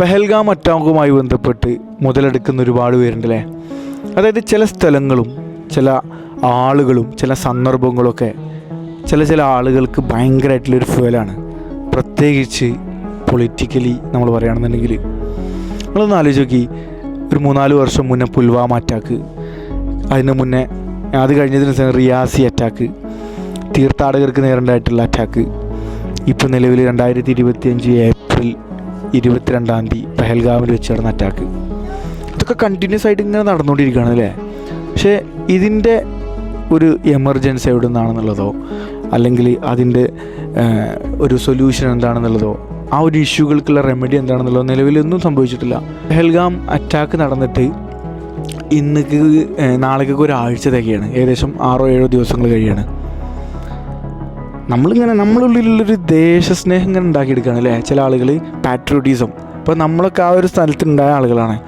പെഹൽഗാം അറ്റാക്കുമായി ബന്ധപ്പെട്ട് മുതലെടുക്കുന്ന ഒരുപാട് പേരുണ്ടല്ലേ? അതായത് ചില സ്ഥലങ്ങളും ചില ആളുകളും ചില സന്ദർഭങ്ങളൊക്കെ ചില ചില ആളുകൾക്ക് ഭയങ്കരമായിട്ടുള്ളൊരു ഫുവലാണ് പ്രത്യേകിച്ച് പൊളിറ്റിക്കലി നമ്മൾ പറയുകയാണെന്നുണ്ടെങ്കിൽ നിങ്ങളൊന്ന് ആലോചിച്ച് നോക്കി. ഒരു മൂന്നാൽ വർഷം മുന്നേ പുൽവാമ അറ്റാക്ക് അതിന് മുന്നേ അത് കഴിഞ്ഞതിന് ശേഷം റിയാസി അറ്റാക്ക് തീർത്ഥാടകർക്ക് നേരിടായിട്ടുള്ള അറ്റാക്ക് ഇപ്പോൾ നിലവിൽ രണ്ടായിരത്തി ഇരുപത്തി അഞ്ച് ഏപ്രിൽ ഇരുപത്തിരണ്ടാം തീയതി പെഹൽഗാമിൽ വെച്ച് നടന്ന അറ്റാക്ക് ഇതൊക്കെ കണ്ടിന്യൂസ് ആയിട്ട് ഇങ്ങനെ നടന്നുകൊണ്ടിരിക്കുകയാണ് അല്ലേ? പക്ഷേ ഇതിന്റെ ഒരു എമർജൻസി എവിടെ നിന്നാണെന്നുള്ളതോ അല്ലെങ്കിൽ അതിന്റെ ഒരു സൊല്യൂഷൻ എന്താണെന്നുള്ളതോ ആ ഒരു ഇഷ്യൂകൾക്കുള്ള റെമഡി എന്താണെന്നുള്ളതോ നിലവിലൊന്നും സംഭവിച്ചിട്ടില്ല. പെഹൽഗാം അറ്റാക്ക് നടന്നിട്ട് ഇന്നക്ക് നാളേക്കൊക്കെ ഒരാഴ്ച തികയാണ്. ഏകദേശം ആറോ ഏഴോ ദിവസങ്ങൾ കഴിയാണ്. നമ്മളിങ്ങനെ നമ്മളുള്ളിലുള്ളൊരു ദേശസ്നേഹം ഇങ്ങനെ ഉണ്ടാക്കിയെടുക്കുകയാണ് അല്ലേ? ചില ആളുകൾ പാട്രിയോട്ടിസം ഇപ്പോൾ നമ്മളൊക്കെ ആ ഒരു സ്ഥലത്ത് ഉണ്ടായ ആളുകളാണ്.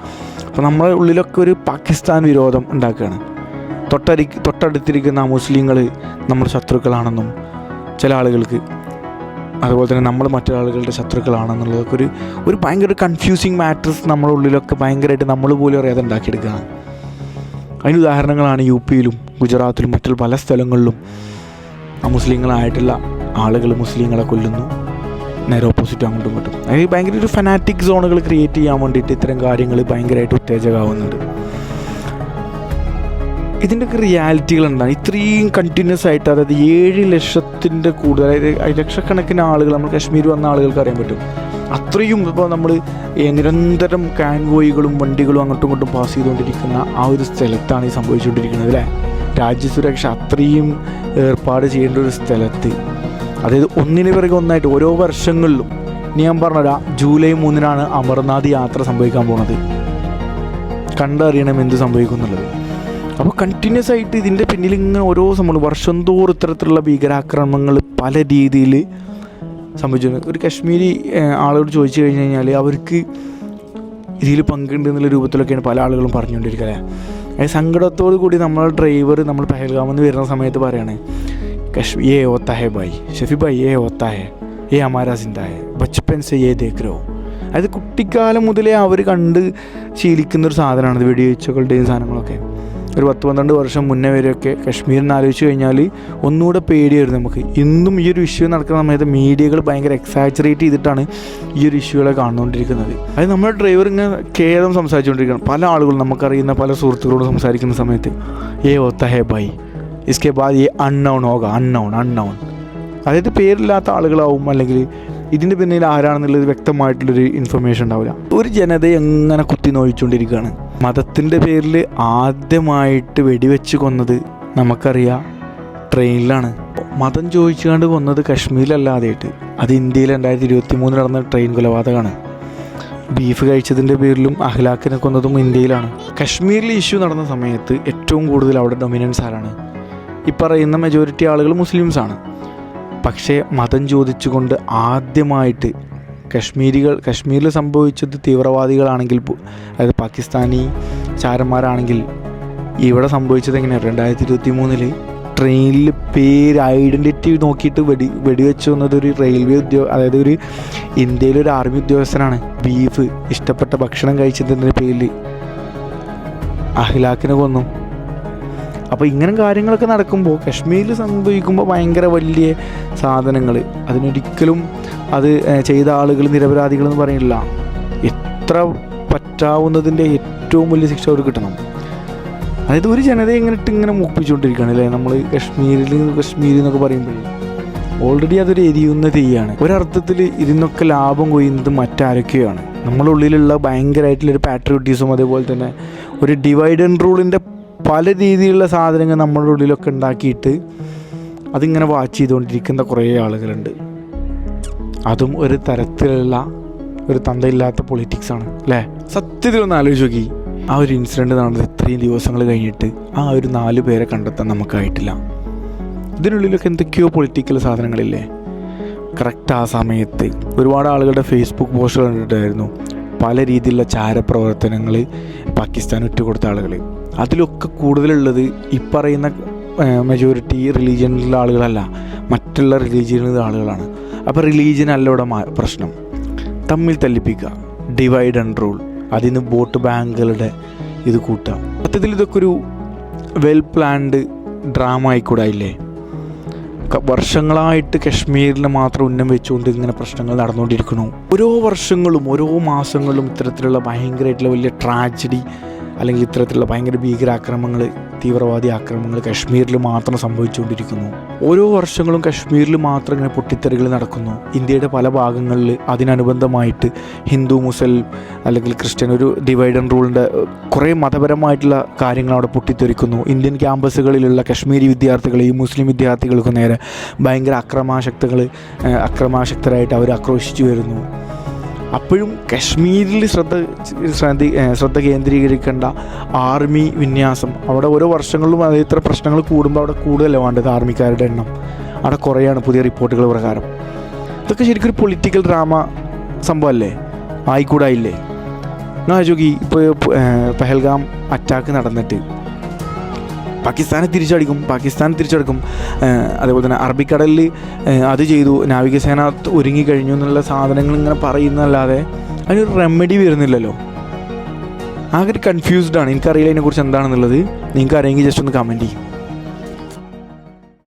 അപ്പോൾ നമ്മളെ ഉള്ളിലൊക്കെ ഒരു പാകിസ്ഥാൻ വിരോധം ഉണ്ടാക്കുകയാണ്. തൊട്ടരി തൊട്ടടുത്തിരിക്കുന്ന മുസ്ലിങ്ങൾ നമ്മുടെ ശത്രുക്കളാണെന്നും ചില ആളുകൾക്ക്. അതുപോലെ തന്നെ നമ്മൾ മറ്റൊരാളുകളുടെ ശത്രുക്കളാണെന്നുള്ളതൊക്കെ ഒരു ഒരു ഭയങ്കര കൺഫ്യൂസിങ് മാറ്റേഴ്സ് നമ്മുടെ ഉള്ളിലൊക്കെ ഭയങ്കരമായിട്ട് നമ്മൾ പോലും അറിയാതെ ഉണ്ടാക്കിയെടുക്കുകയാണ്. അതിന് ഉദാഹരണങ്ങളാണ് യു പിയിലും ഗുജറാത്തിലും മറ്റുള്ള പല സ്ഥലങ്ങളിലും മുസ്ലിങ്ങളായിട്ടുള്ള ആളുകൾ മുസ്ലിങ്ങളെ കൊല്ലുന്നു. നേരെ ഓപ്പോസിറ്റ് അങ്ങോട്ടും ഇങ്ങോട്ടും. അതായത് ഭയങ്കര ഒരു ഫനാറ്റിക് സോണുകൾ ക്രിയേറ്റ് ചെയ്യാൻ വേണ്ടിയിട്ട് ഇത്തരം കാര്യങ്ങൾ ഭയങ്കരമായിട്ട് ഉത്തേജകമാവുന്നുണ്ട്. ഇതിന്റെയൊക്കെ റിയാലിറ്റികൾ എന്താണ്? ഇത്രയും കണ്ടിന്യൂസ് ആയിട്ട് അതായത് ഏഴ് ലക്ഷത്തിന്റെ കൂടുതൽ അതായത് ലക്ഷക്കണക്കിന് ആളുകൾ നമ്മൾ കാശ്മീർ വന്ന ആളുകൾക്ക് അറിയാൻ പറ്റും. അത്രയും ഇപ്പോൾ നമ്മൾ നിരന്തരം കാൻവോയികളും വണ്ടികളും അങ്ങോട്ടും ഇങ്ങോട്ടും പാസ് ചെയ്തുകൊണ്ടിരിക്കുന്ന ആ ഒരു സ്ഥലത്താണ് ഈ സംഭവിച്ചുകൊണ്ടിരിക്കുന്നത് അല്ലേ? രാജ്യസുരക്ഷ അത്രയും ഏർപ്പാട് ചെയ്യേണ്ട ഒരു സ്ഥലത്ത്. അതായത് ഒന്നിനു പിറകെ ഒന്നായിട്ട് ഓരോ വർഷങ്ങളിലും ഇനി ഞാൻ പറഞ്ഞുതരാ ജൂലൈ മൂന്നിനാണ് അമർനാഥ് യാത്ര സംഭവിക്കാൻ പോണത്. കണ്ടറിയണം എന്ത് സംഭവിക്കും എന്നുള്ളത് അപ്പോൾ കണ്ടിന്യൂസ് ആയിട്ട് ഇതിന്റെ പിന്നിൽ ഇങ്ങനെ ഓരോ സംഭവം വർഷം തോറും ഇത്തരത്തിലുള്ള ഭീകരാക്രമണങ്ങൾ പല രീതിയിൽ സംഭവിച്ചു. ഒരു കശ്മീരി ആളോട് ചോദിച്ചു കഴിഞ്ഞു കഴിഞ്ഞാൽ അവർക്ക് ഇതിൽ പങ്കുണ്ട് എന്നുള്ള രൂപത്തിലൊക്കെയാണ് പല ആളുകളും അതായത് സങ്കടത്തോടു കൂടി നമ്മളെ ഡ്രൈവർ നമ്മൾ പഹൽഗാമിൽ നിന്ന് വരുന്ന സമയത്ത് പറയണേ കശ്മീർ ഏ ഓത്ത ഹെ ഭായ് ഷഫി ഭായ് ഏ ഓത്ത ഏ അമാരാസിന്റെ സിന്ദ ഹെ ബച്ചപ്പൻ സെ ഏ ദേഖ് അതായത് കുട്ടിക്കാലം മുതലേ അവർ കണ്ട് ശീലിക്കുന്നൊരു സാധനമാണ് വെടിവെച്ചുകളുടെയും സാധനങ്ങളൊക്കെ. ഒരു പത്ത് പന്ത്രണ്ട് വർഷം മുന്നേ വരെയൊക്കെ കശ്മീരിനെ ആലോചിച്ച് കഴിഞ്ഞാൽ ഒന്നുകൂടെ പേടിയായിരുന്നു നമുക്ക്. ഇന്നും ഈ ഒരു ഇഷ്യൂ നടക്കുന്ന സമയത്ത് മീഡിയകൾ ഭയങ്കര എക്സാച്ചറേറ്റ് ചെയ്തിട്ടാണ് ഈ ഒരു ഇഷ്യൂകളെ കാണുന്നുകൊണ്ടിരിക്കുന്നത് അത് നമ്മുടെ ഡ്രൈവർ ഇങ്ങനെ കേരളം സംസാരിച്ചുകൊണ്ടിരിക്കണം പല ആളുകളും നമുക്കറിയുന്ന പല സുഹൃത്തുക്കളോട് സംസാരിക്കുന്ന സമയത്ത് ഏ ഒത്ത ഹേ ബൈ ഇസ്കെ ബാദ് ഈ അൺനൗൺ ഹോക അൺനൗൺ അൺനൗൺ അതായത് പേരില്ലാത്ത ആളുകളാവും അല്ലെങ്കിൽ ഇതിന്റെ പിന്നിൽ ആരാണെന്നുള്ളത് വ്യക്തമായിട്ടുള്ളൊരു ഇൻഫർമേഷൻ ഉണ്ടാവില്ല. ഒരു ജനതയെ എങ്ങനെ കുത്തി നോയിച്ചുകൊണ്ടിരിക്കുകയാണ് മതത്തിന്റെ പേരിൽ ആദ്യമായിട്ട് വെടിവെച്ച് കൊന്നത് നമുക്കറിയാം ട്രെയിനിലാണ്. മതം ചോദിച്ചുകൊണ്ട് കൊന്നത് കശ്മീരിലല്ലാതെയായിട്ട്. അത് ഇന്ത്യയിൽ രണ്ടായിരത്തി ഇരുപത്തി മൂന്നിൽ നടന്ന ട്രെയിൻ കൊലപാതകമാണ്. ബീഫ് കഴിച്ചതിന്റെ പേരിലും അഹ്ലാക്കിനെ കൊന്നതും ഇന്ത്യയിലാണ്. കശ്മീരിൽ ഇഷ്യൂ നടന്ന സമയത്ത് ഏറ്റവും കൂടുതൽ അവിടെ ഡൊമിനൻസ് ആരാണ്? ഈ പറയുന്ന മെജോറിറ്റി ആളുകൾ മുസ്ലിംസാണ്. പക്ഷേ മതം ചോദിച്ചുകൊണ്ട് ആദ്യമായിട്ട് കശ്മീരികൾ കശ്മീരിൽ സംഭവിച്ചത് തീവ്രവാദികളാണെങ്കിൽ അതായത് പാകിസ്ഥാനി ചാരന്മാരാണെങ്കിൽ ഇവിടെ സംഭവിച്ചത് എങ്ങനെയാണ് രണ്ടായിരത്തി ഇരുപത്തി മൂന്നിൽ ട്രെയിനിൽ പേര് ഐഡന്റിറ്റി നോക്കിയിട്ട് വെടി വെടിവെച്ച് വന്നത് ഒരു റെയിൽവേ ഉദ്യോഗ അതായത് ഒരു ഇന്ത്യയിലെ ഒരു ആർമി ഉദ്യോഗസ്ഥനാണ്. ബീഫ് ഇഷ്ടപ്പെട്ട ഭക്ഷണം കഴിച്ചതിന്റെ പേരിൽ അഹിലാക്കിനെ കൊന്നു. അപ്പോൾ ഇങ്ങനെ കാര്യങ്ങളൊക്കെ നടക്കുമ്പോൾ കശ്മീരിൽ സംഭവിക്കുമ്പോൾ ഭയങ്കര വലിയ സാധനങ്ങൾ. അതിനൊരിക്കലും അത് ചെയ്ത ആളുകൾ നിരപരാധികളെന്ന് പറയുന്നില്ല. എത്ര പറ്റാവുന്നതിന്റെ ഏറ്റവും വലിയ ശിക്ഷ അവർ കിട്ടണം. അതായത് ഒരു ജനതയെ ഇങ്ങനെ ഇട്ട് ഇങ്ങനെ മുപ്പിച്ചുകൊണ്ടിരിക്കുകയാണ് അല്ലേ? നമ്മൾ കശ്മീരിൽ കശ്മീർ എന്നൊക്കെ പറയുമ്പോഴേ. ഓൾറെഡി അതൊരു എരിയുന്ന തീയാണ് ഒരർത്ഥത്തിൽ ഇതിനൊക്കെ ലാഭം കൊയ്യുന്നത് മറ്റാരൊക്കെയാണ്. നമ്മളുള്ളിലുള്ള ഭയങ്കരമായിട്ടുള്ളൊരു പാട്രിയോട്ടിസം അതേപോലെ തന്നെ ഒരു ഡിവൈഡ് ആൻഡ് റൂളിന്റെ പല രീതിയിലുള്ള സാധനങ്ങൾ നമ്മുടെ ഉള്ളിലൊക്കെ ഉണ്ടാക്കിയിട്ട് അതിങ്ങനെ വാച്ച് ചെയ്തുകൊണ്ടിരിക്കുന്ന കുറേ ആളുകളുണ്ട്. അതും ഒരു തരത്തിലുള്ള ഒരു തന്തയില്ലാത്ത പൊളിറ്റിക്സ് ആണ് അല്ലേ? സത്യത്തിൽ ഒന്ന് ആലോചിച്ച് നോക്കി. ആ ഒരു ഇൻസിഡന്റ് നടന്നത് ഇത്രയും ദിവസങ്ങൾ കഴിഞ്ഞിട്ട് ആ ഒരു നാല് പേരെ കണ്ടെത്താൻ നമുക്കായിട്ടില്ല. ഇതിനുള്ളിലൊക്കെ എന്തൊക്കെയോ പൊളിറ്റിക്കൽ സാധനങ്ങളില്ലേ? കറക്റ്റ് ആ സമയത്ത് ഒരുപാട് ആളുകളുടെ ഫേസ്ബുക്ക് പോസ്റ്റുകൾ കണ്ടിട്ടായിരുന്നു പല രീതിയിലുള്ള ചാരപ്രവർത്തനങ്ങൾ പാകിസ്ഥാൻ ഒറ്റുകൊടുത്ത ആളുകൾ. അതിലൊക്കെ കൂടുതലുള്ളത് ഈ പറയുന്ന മെജോറിറ്റി റിലീജിയനിലുള്ള ആളുകളല്ല മറ്റുള്ള റിലീജിയനിലുള്ള ആളുകളാണ്. അപ്പോൾ റിലീജിയൻ അല്ല ഇവിടെ പ്രശ്നം. തമ്മിൽ തല്ലിപ്പിക്കുക. ഡിവൈഡ് ആൻഡ് റൂൾ അതിൽ നിന്ന് വോട്ട് ബാങ്കുകളുടെ ഇത് കൂട്ടുക. സത്യത്തിൽ ഇതൊക്കെ ഒരു വെൽ പ്ലാൻഡ് ഡ്രാമ ആയിക്കൂടായില്ലേ വർഷങ്ങളായിട്ട് കശ്മീരിൽ മാത്രം ഉന്നം വെച്ചുകൊണ്ട് ഇങ്ങനെ പ്രശ്നങ്ങൾ നടന്നുകൊണ്ടിരിക്കുന്നു. ഓരോ വർഷങ്ങളും ഓരോ മാസങ്ങളും ഇത്തരത്തിലുള്ള ഭയങ്കരമായിട്ടുള്ള വലിയ ട്രാജഡി അല്ലെങ്കിൽ ഇത്തരത്തിലുള്ള ഭയങ്കര ഭീകരാക്രമണങ്ങൾ തീവ്രവാദി ആക്രമണങ്ങൾ കശ്മീരിൽ മാത്രം സംഭവിച്ചുകൊണ്ടിരിക്കുന്നു. ഓരോ വർഷങ്ങളും കശ്മീരിൽ മാത്രം ഇങ്ങനെ പൊട്ടിത്തെറികൾ നടക്കുന്നു. ഇന്ത്യയുടെ പല ഭാഗങ്ങളിൽ അതിനനുബന്ധമായിട്ട് ഹിന്ദു മുസ്ലിം അല്ലെങ്കിൽ ക്രിസ്ത്യൻ ഒരു ഡിവൈഡ് ആൻഡ് റൂളിന്റെ കുറേ മതപരമായിട്ടുള്ള കാര്യങ്ങൾ അവിടെ പൊട്ടിത്തെറിക്കുന്നു. ഇന്ത്യൻ ക്യാമ്പസുകളിലുള്ള കശ്മീരി വിദ്യാർത്ഥികളെയും മുസ്ലിം വിദ്യാർത്ഥികൾക്കും നേരെ ഭയങ്കര അക്രമാശക്തകൾ അക്രമാശക്തരായിട്ട് അവർ ആക്രോശിച്ചു വരുന്നു. അപ്പോഴും കശ്മീരിൽ ശ്രദ്ധ ശ്രദ്ധ ശ്രദ്ധ കേന്ദ്രീകരിക്കേണ്ട ആർമി വിന്യാസം. അവിടെ ഓരോ വർഷങ്ങളിലും അത് ഇത്ര പ്രശ്നങ്ങൾ കൂടുമ്പോൾ അവിടെ കൂടുതലല്ല വേണ്ടത് ആർമിക്കാരുടെ എണ്ണം. അവിടെ കുറയാണ് പുതിയ റിപ്പോർട്ടുകൾ പ്രകാരം. ഇതൊക്കെ ശരിക്കും ഒരു പൊളിറ്റിക്കൽ ഡ്രാമ സംഭവമല്ലേ? ആയിക്കൂടായില്ലേ? എന്നാ ചോക്കി ഇപ്പോൾ പെഹൽഗാം അറ്റാക്ക് നടന്നിട്ട് പാകിസ്ഥാനെ തിരിച്ചടിക്കും പാകിസ്ഥാൻ തിരിച്ചടിക്കും. അതേപോലെ തന്നെ അറബിക്കടലിൽ അത് ചെയ്തു. നാവികസേന ഒരുങ്ങിക്കഴിഞ്ഞു എന്നുള്ള സാധനങ്ങൾ ഇങ്ങനെ പറയുന്നതല്ലാതെ അതിനൊരു റെമഡി വരുന്നില്ലല്ലോ. ആകെ കൺഫ്യൂസ്ഡ് ആണ്. എനിക്കറിയില്ല അതിനെക്കുറിച്ച് എന്താണെന്നുള്ളത്. നിങ്ങൾക്ക് അറിയെങ്കിൽ ജസ്റ്റ് ഒന്ന് കമന്റ് ചെയ്യും.